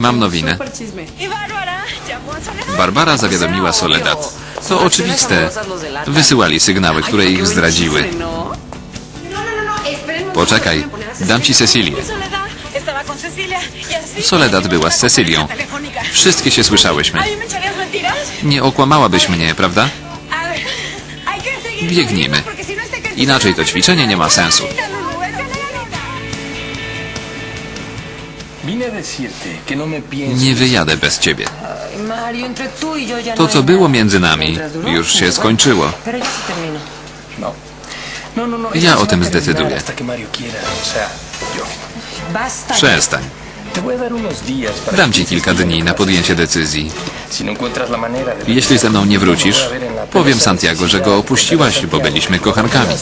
Mam nowinę. Barbara zawiadomiła Soledad. To oczywiste. Wysyłali sygnały, które ich zdradziły. No. Poczekaj, dam ci Cecilię. Soledad y była z Cecilią. Wszystkie się słyszałyśmy. Nie okłamałabyś mnie, prawda? Biegnijmy. no Inaczej to ćwiczenie nie ma sensu. Nie wyjadę bez ciebie. Y To, no co było między nami, już się skończyło. No. No, no, no. Ja o tym zdecyduję. Przestań. Dam ci kilka dni na podjęcie decyzji. No Jeśli ze mną nie wrócisz, powiem Santiago, że go opuściłaś, bo byliśmy kochankami.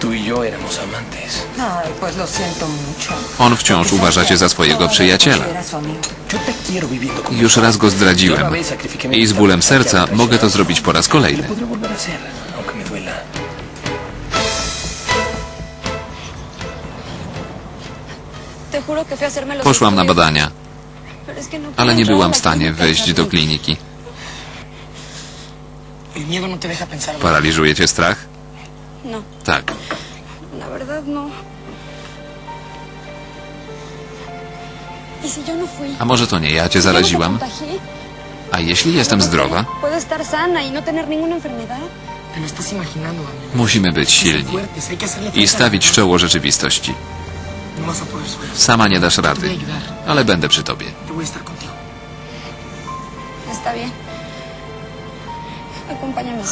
Tú y yo éramos amantes. Ay, pues lo siento mucho. On wciąż uważa cię za swojego przyjaciela. Era su amigo. Yo te quiero viviendo conmigo. Już raz go zdradziłem. I z bólem serca mogę to zrobić po raz kolejny. Podré volver a hacer, aunque me duela. Te juro que fui a hacerme los Poszłam na estudios, badania, pero es que no ale pude nie entrar a byłam la w stanie clínica, wejść do kliniki. El miedo no te deja pensar. ¿verdad? Paraliżuje cię strach? No, Tak. La verdad no. ¿Y no? A może to nie ja cię ¿Si yo no zaraziłam? A jeśli jestem zdrowa? Y no. Musimy być silni i stawić czoło rzeczywistości. Sama nie dasz rady, ale będę przy tobie.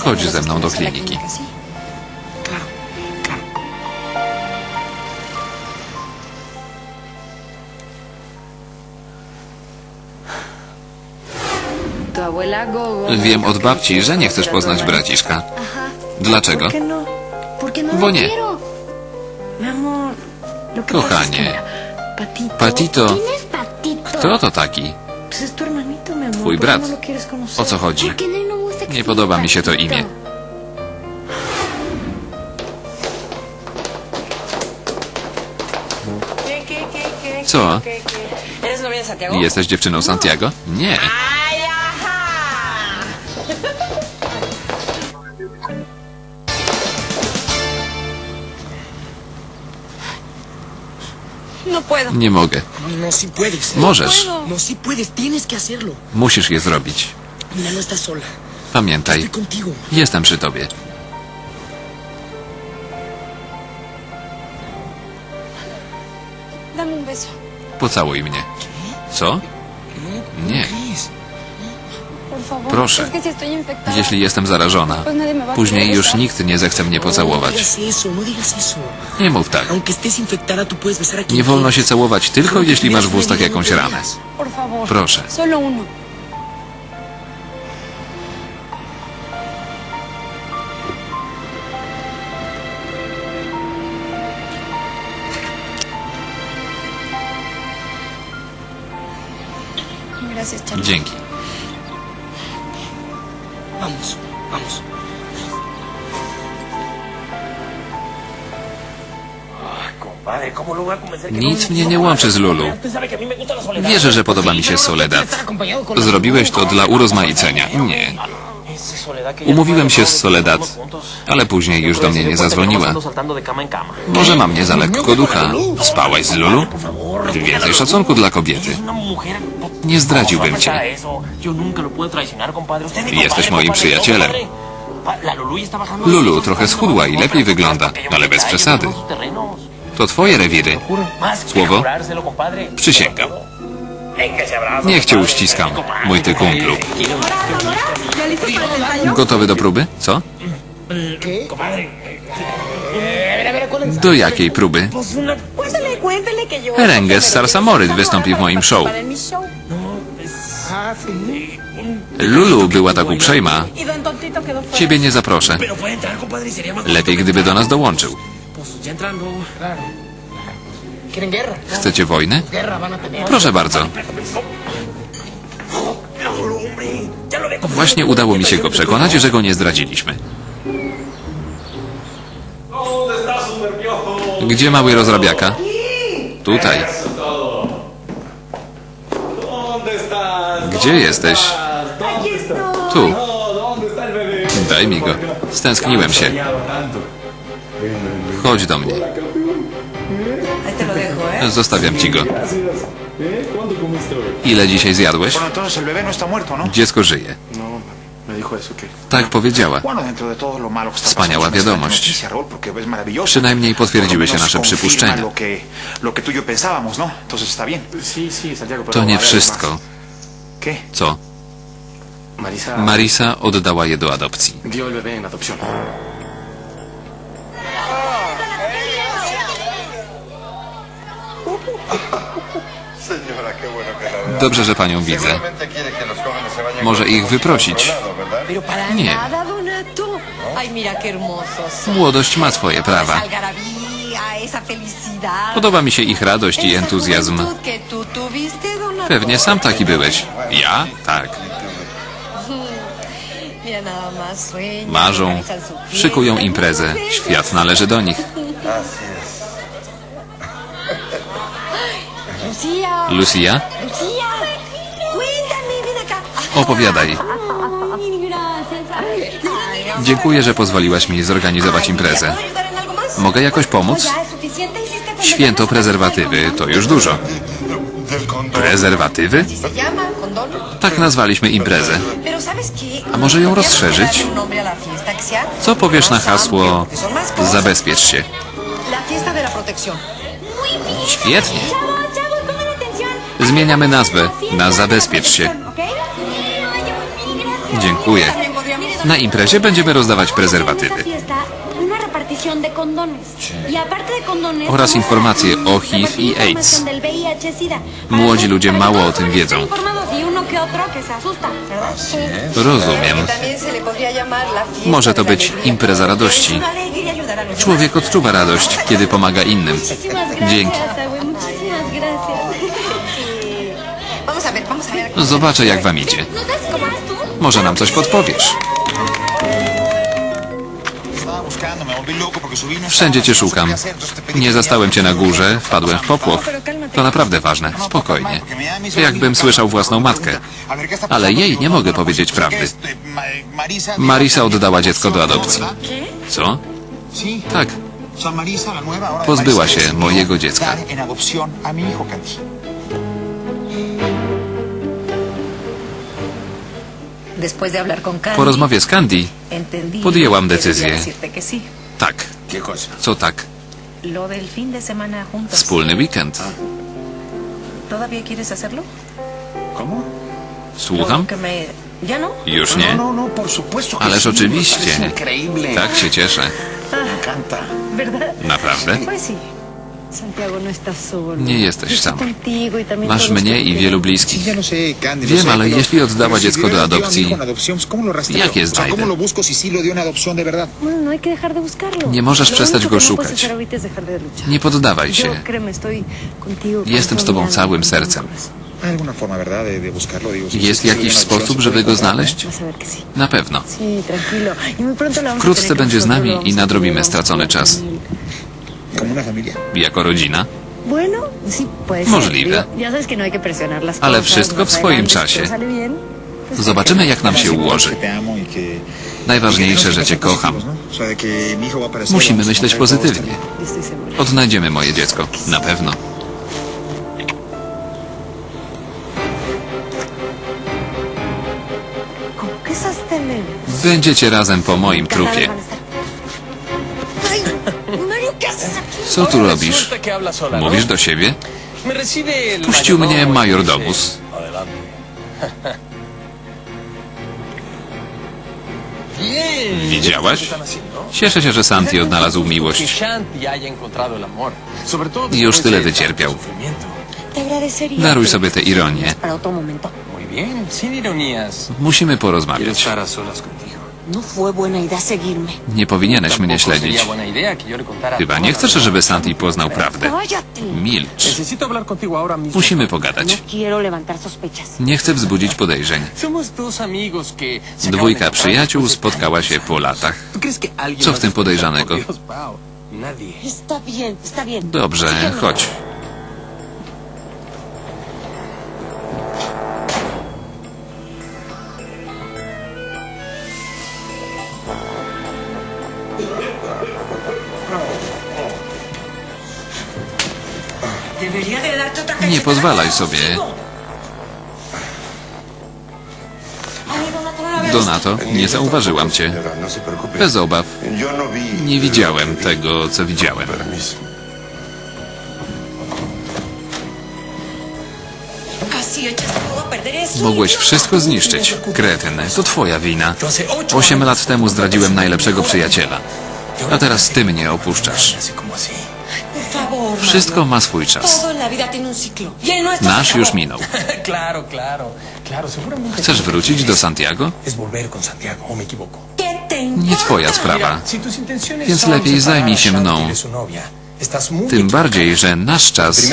Chodź ze mną do kliniki. Wiem od babci, że nie chcesz poznać braciszka. Dlaczego? ¿Por qué no? ¿Por qué no Bo nie. Kochanie. Patito. Kto to taki? Twój ¿por qué brat. No? O co chodzi? ¿Por qué no le gusta que Nie podoba mi się to imię. Co? Jesteś dziewczyną Santiago? Nie. Nie mogę. No, sí puedes. Możesz. No, sí puedes. Tienes que hacerlo. Musisz je zrobić. Mira, no estás sola. Pamiętaj, Estoy contigo. jestem przy tobie. Dame un beso, Pocałuj mnie. Co? Nie. Proszę. Jeśli jestem zarażona, później już nikt nie zechce mnie No pocałować. no. Nie mów tak. Nie wolno się całować tylko jeśli masz w ustach jakąś ranę. Por favor. Proszę. Dzięki. Vamos, vamos. Compadre, ¿cómo lo voy a convencer que Nic no- mnie nie łączy z Lulu. Wierzę, że podoba mi się Soledad. Zrobiłeś to dla urozmaicenia. Nie. Umówiłem się z Soledad, ale później już do mnie nie zadzwoniła. Może mam nie za lekko ducha. Spałaś z Lulu? Więcej szacunku dla kobiety. Nie zdradziłbym ¿Cómo cię. Jesteś moim przyjacielem. Lulu trochę schudła i lepiej wygląda, ale bez przesady. To twoje rewiry. Słowo? Przysięgam. Niech cię uściskam, mój ty kumplu. Gotowy do próby? Co? Do jakiej próby? Merengue z Sarsamoryt wystąpi w moim show. Lulu była tak uprzejma. Ciebie nie zaproszę. Lepiej, gdyby do nas dołączył. Chcecie wojny? Proszę bardzo. Właśnie udało mi się go przekonać, że go nie zdradziliśmy. Gdzie mały rozrabiaka? Tutaj. Gdzie jesteś? Tu. Daj mi go. Stęskniłem się. Chodź do mnie. Zostawiam ci go. Ile dzisiaj zjadłeś? No ¿no? Dziecko żyje. No, Tak powiedziała. Wspaniała wiadomość. Przynajmniej potwierdziły się nasze przypuszczenia. y To nie wszystko. Co? Marisa oddała je do adopcji. Dobrze, że panią widzę. Może ich wyprosić. Nie. Młodość ma swoje prawa. Podoba mi się ich radość i entuzjazm. Pewnie sam taki byłeś. Ja? Tak. Marzą, szykują imprezę. Świat należy do nich. Lucia, acá. opowiadaj. Dziękuję, że pozwoliłaś mi zorganizować imprezę. Mogę jakoś pomóc? Święto prezerwatywy to już dużo. Prezerwatywy? Tak nazwaliśmy imprezę. A może ją rozszerzyć? Co powiesz na hasło. Zabezpiecz się? Świetnie. Zmieniamy nazwę na Zabezpiecz się. Dziękuję. Na imprezie będziemy rozdawać prezerwatywy. Repartición de condones. Y aparte de condones, Oraz informacje o HIV i información AIDS. Młodzi ludzie mało o tym wiedzą. y. Rozumiem. Może to być impreza radości. Człowiek odczuwa radość, kiedy pomaga innym. Dzięki. Zobaczę, jak wam idzie. Może nam coś podpowiesz. Wszędzie cię szukam. Nie zastałem cię na górze, wpadłem w popłoch. To naprawdę ważne. Spokojnie. Jakbym słyszał własną matkę. A ver, ¿qué está Ale jej nie mogę powiedzieć prawdy. Marisa, oddała dziecko do adopcji. Co? Tak. Pozbyła się mojego dziecka. Po rozmowie z Candy, podjęłam decyzję. Tak. ¿Qué cosa? Co tak? Lo del fin de semana juntos. Wspólny weekend. ¿Todavía quieres hacerlo? ¿Cómo? Słucham? Que me... ¿Ya no? Już No, nie? no, no, por supuesto que Ależ sí, oczywiście. me parece increíble. Tak się cieszę. Me encanta. ¿Verdad? Naprawdę? Pues sí. Nie jesteś sam. y Masz mnie i wielu bliskich. lo Wiem, ale jeśli oddała dziecko do adopcji, jak je znajdę? No. Nie możesz przestać go no szukać. Nie poddawaj się. Jestem z tobą całym sercem. Jest jakiś sposób, żeby go ¿no? znaleźć? Na pewno. Y Wkrótce będzie z nami i nadrobimy stracony czas. Jako rodzina. Możliwe. no Ale wszystko w swoim czasie. Zobaczymy, jak nam się ułoży. y Najważniejsze, y że cię tenemos kocham. ¿no? Musimy myśleć pozytywnie. Odnajdziemy moje dziecko. Na pewno. Będziecie razem po moim trupie. Co tu robisz? Mówisz do siebie? Puścił mnie majordomus. Widziałaś? Cieszę się, że Santi odnalazł miłość. Już tyle wycierpiał. Daruj sobie tę ironię. Musimy porozmawiać. No. Nie powinieneś mnie śledzić. Chyba nie chcesz, żeby Santi poznał prawdę. Milcz. Musimy pogadać. No. Nie chcę wzbudzić podejrzeń. Dwójka przyjaciół spotkała się po latach. ¿Tú crees que alguien Co w tym podejrzanego? Por Dios, Nie pozwalaj sobie. Donato, nie zauważyłam cię. Bez obaw. Nie widziałem tego, co widziałem. Mogłeś wszystko zniszczyć. Kretyn, to twoja wina. Ocho Osiem lat temu zdradziłem najlepszego przyjaciela. A teraz ty mnie opuszczasz. Wszystko ma swój czas. Y nuestro Nasz już minął. Chcesz wrócić do Santiago? Es volver con Santiago, o me equivoco. ¿Qué te Nie twoja sprawa. Więc lepiej zajmij się mną. Tym bardziej, że nasz czas